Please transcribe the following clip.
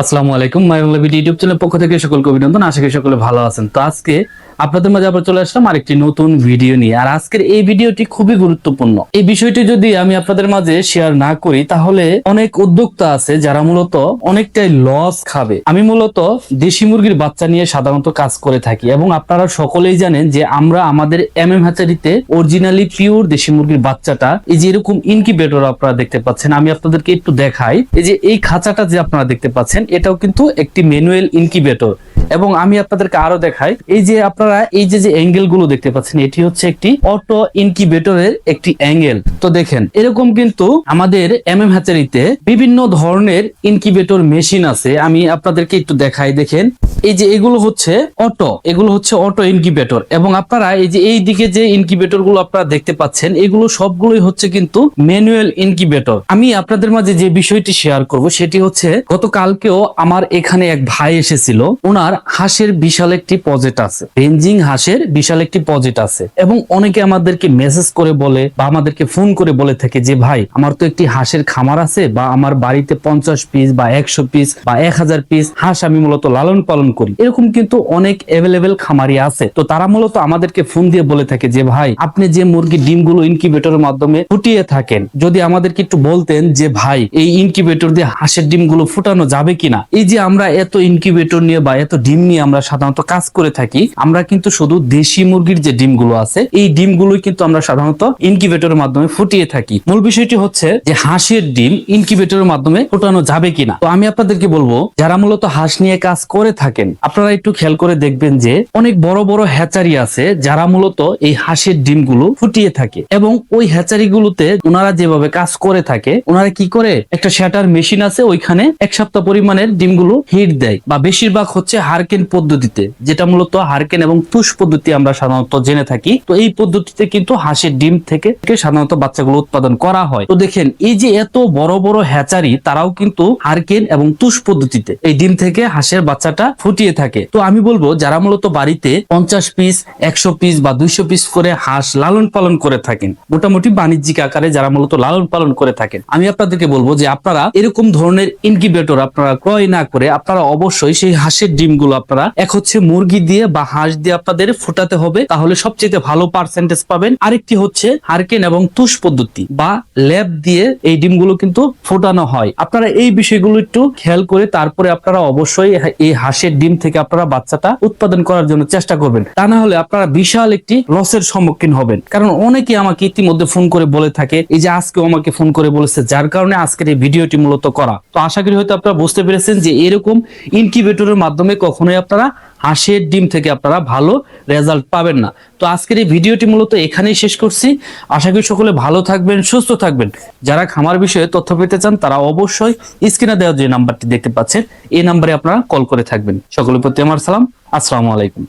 আসসালামু আলাইকুম, মাই Bangla YouTube channel পক্ষ থেকে সকলকে অভিনন্দন। আশা করি সকলে ভালো আছেন। তো আজকে আপনাদের মাঝে আবার চলে আসলাম আরেকটি নতুন ভিডিও নিয়ে। আর আজকের এই ভিডিওটি খুবই গুরুত্বপূর্ণ। এই বিষয়টি যদি আমি আপনাদের মাঝে শেয়ার না করি, তাহলে অনেক উদ্যোক্তা আছে যারা মূলত অনেকটাই লস খাবে। আমি মূলত দেশি মুরগির বাচ্চা নিয়ে সাধারণত কাজ করে থাকি এবং আপনারা সকলেই জানেন যে আমরা আমাদের এম এম হ্যাচারিতে অরিজিনালি পিওর দেশি মুরগির বাচ্চাটা, এই যে এরকম ইনকিউবেটর আপনারা দেখতে পাচ্ছেন। আমি আপনাদেরকে একটু দেখাই। এই যে এই খাঁচাটা যে আপনারা দেখতে পাচ্ছেন এটাও কিন্তু একটি ম্যানুয়াল ইনকিউবেটর এবং আমি আপনাদেরকে আরও দেখাই। এই যে আপনারা এই যে যে অ্যাঙ্গেলগুলো দেখতে পাচ্ছেন, এটি হচ্ছে একটি অটো ইনকিউবেটরের একটি অ্যাঙ্গেল তো দেখেন, এরকম কিন্তু আমাদের এম এম হ্যাচারিতে বিভিন্ন ধরনের ইনকিউবেটর মেশিন আছে। আমি আপনাদেরকে একটু দেখাই, দেখেন। এই যে এগুলো হচ্ছে অটো এগুলো হচ্ছে অটো ইনকিউবেটর এবং আপনারা এই যে এই দিকে যে ইনকিউবেটরগুলো আপনারা দেখতে পাচ্ছেন, এগুলো সবগুলোই হচ্ছে কিন্তু ম্যানুয়াল ইনকিউবেটর আমি আপনাদের মাঝে যে বিষয়টি শেয়ার করব, সেটি হচ্ছে গতকালকেও আমার এখানে এক ভাই এসেছিল। ওনার হাঁসের বিশাল একটি প্রজেক্ট আছে। রেঞ্জিং হাঁসের বিশাল একটি প্রজেক্ট আছে। এবং অনেকে আমাদেরকে মেসেজ করে বলে বা আমাদেরকে ফোন করে বলে থাকে যে, ভাই, আমার তো একটি হাঁসের খামার আছে বা আমার বাড়িতে পঞ্চাশ পিস বা একশো পিস বা এক হাজার পিস হাঁস আমি মূলত লালন পালন করি। এরকম কিন্তু অনেক অ্যাভেলেবেল খামারি আছে। তো তারা মূলত আমাদেরকে ফোন দিয়ে বলে থাকে যে, ভাই, আপনি যে মুরগির ডিমগুলো ইনকিউবেটরের মাধ্যমে ফুটিয়ে থাকেন, যদি আমাদেরকে একটু বলতেন যে, ভাই, এই ইনকিউবেটর দিয়ে হাঁসের ডিমগুলো ফুটানো যাবে কিনা? এই যে আমরা এত ইনকিউবেটর নিয়ে বা এত ডিম নিয়ে আমরা সাধারণত কাজ করে থাকি, আমরা কিন্তু শুধু দেশি মুরগির যে ডিমগুলো আছে, এই ডিমগুলোই কিন্তু আমরা সাধারণত ইনকিউবেটরের মাধ্যমে ফুটিয়ে থাকি। মূল বিষয়টি হচ্ছে যে হাঁসের ডিম ইনকিউবেটরের মাধ্যমে ফোটানো যাবে কিনা। তো আমি আপনাদেরকে বলব, যারা মূলত হাঁস নিয়ে কাজ করে থাকেন, আপনারা একটু খেয়াল করে দেখবেন যে অনেক বড় বড় হ্যাচারি আছে, যারা মূলত এই হাঁসের ডিমগুলো ফুটিয়ে থাকে। এবং ওই হ্যাচারি গুলোতে ওনারা যেভাবে কাজ করে থাকে, ওনারা কি করে? একটা শ্যাটার মেশিন আছে, ওইখানে এক সপ্তাহ পরিমাণের ডিমগুলো হিট দেয়। বা বেশিরভাগ হচ্ছে হারকেন পদ্ধতিতে, যেটা মূলত হারকেন এবং পুশ পদ্ধতি আমরা সাধারণত জেনে থাকি, তো এই পদ্ধতিতে কিন্তু হাঁসের ডিম থেকে সাধারণত বাচ্চাগুলো উৎপাদন করা হয়। তো দেখেন, এই যে এত বড় বড় হ্যাচারি, তারাও কিন্তু হারকেন এবং তুষ পদ্ধতিতে এই ডিম থেকে হাঁসের বাচ্চাটা ফুটিয়ে থাকে। তো আমি বলব, যারা মূলত বাড়িতে পঞ্চাশ পিস, একশো পিস বা দুইশো পিস করে হাঁস লালন পালন করে থাকেন, মোটামুটি বাণিজ্যিক আকারে যারা মূলত লালন পালন করে থাকেন, আমি আপনাদেরকে বলব যে আপনারা এরকম ধরনের ইনকিউবেটর আপনারা ক্রয় না করে আপনারা অবশ্যই সেই হাঁসের ডিমগুলো আপনারা। এক হচ্ছে মুরগি দিয়ে বা হাঁস দিয়ে আপনাদের ফোটাতে হবে, তাহলে সবচেয়ে ভালো পার্সেন্টেজ পাবেন। আরেকটি হচ্ছে হারকেন এবং তুষ পদ্ধতি বা ল্যাব দিয়ে এই ডিমগুলো কিন্তু ফোটানো হয়। আপনারা এই বিষয়গুলো একটু খেয়াল করে তারপরে আপনারা অবশ্যই এই হাঁসের ডিম থেকে আপনারা বাচ্চাটা উৎপাদন করার জন্য চেষ্টা করবেন। তা না হলে আপনারা বিশাল একটি লসের সম্মুখীন হবেন। কারণ অনেকে আমাকে ইতিমধ্যে ফোন করে বলে থাকে, এই যে আজকেও আমাকে ফোন করে বলেছে, যার কারণে আজকের এই ভিডিওটি মূলত করা। তো আশা করি হয়তো আপনারা বুঝতে পেরেছেন যে এরকম ইনকিউবেটরের মাধ্যমে কখনোই আপনারা হাঁসের ডিম থেকে আপনারা ভালো রেজাল্ট পাবেন না। তো আজকের এই ভিডিওটি মূলত এখানেই শেষ করছি। আশা করি সকলে ভালো থাকবেন, সুস্থ থাকবেন। যারা খামার বিষয়ে তথ্য পেতে চান, তারা অবশ্যই স্ক্রিনে দেওয়া যে নাম্বারটি দেখতে পাচ্ছেন, এই নাম্বারে আপনারা কল করে থাকবেন। সকলের প্রতি আমার সালাম, আসসালামু আলাইকুম।